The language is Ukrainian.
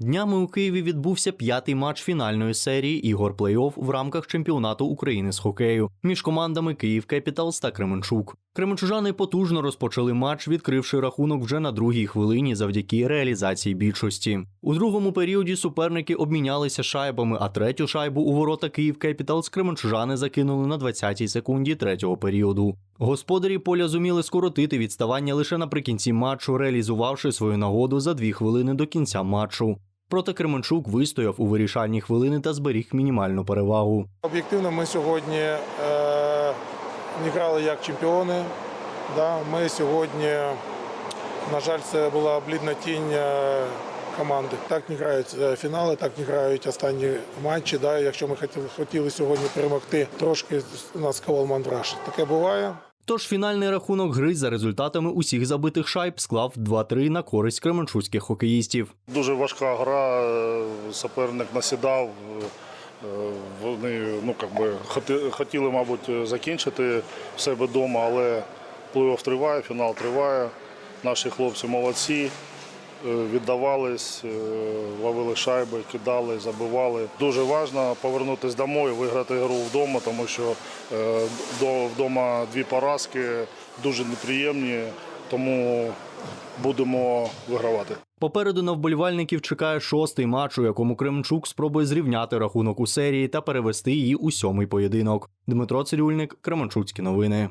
Днями у Києві відбувся п'ятий матч фінальної серії ігор плей-офф в рамках чемпіонату України з хокею між командами Київ Кепіталс та Кременчук. Кременчужани потужно розпочали матч, відкривши рахунок вже на другій хвилині завдяки реалізації більшості. У другому періоді суперники обмінялися шайбами, а третю шайбу у ворота Київ Кепіталс кременчужани закинули на 20-й секунді третього періоду. Господарі поля зуміли скоротити відставання лише наприкінці матчу, реалізувавши свою нагоду за дві хвилини до кінця матчу. Проте Кременчук вистояв у вирішальні хвилини та зберіг мінімальну перевагу. Об'єктивно, ми сьогодні е, не грали як чемпіони. Да? Ми сьогодні, на жаль, це була блідна тінь е, команди. Так не грають е, фінали, так не грають останні матчі. Да? Якщо ми хотіли, хотіли сьогодні перемогти, трошки нас сковав мандраж. Таке буває. Тож фінальний рахунок гри за результатами усіх забитих шайб склав 2-3 на користь кременчуцьких хокеїстів. Дуже важка гра, Соперник суперник насідав. е, Вони ну, би, хотіли, мабуть, закінчити в себе вдома, але плей-офф триває, фінал триває. Наші хлопці молодці, е, віддавались, е, ловили шайби, кидали, забивали. Дуже важливо повернутися домой, виграти гру вдома, тому що е, до- вдома дві поразки дуже неприємні, тому будемо вигравати. Попереду на вболівальників чекає шостий матч, у якому Кременчук спробує зрівняти рахунок у серії та перевести її у сьомий поєдинок. Дмитро Цирюльник, Кременчуцькі новини.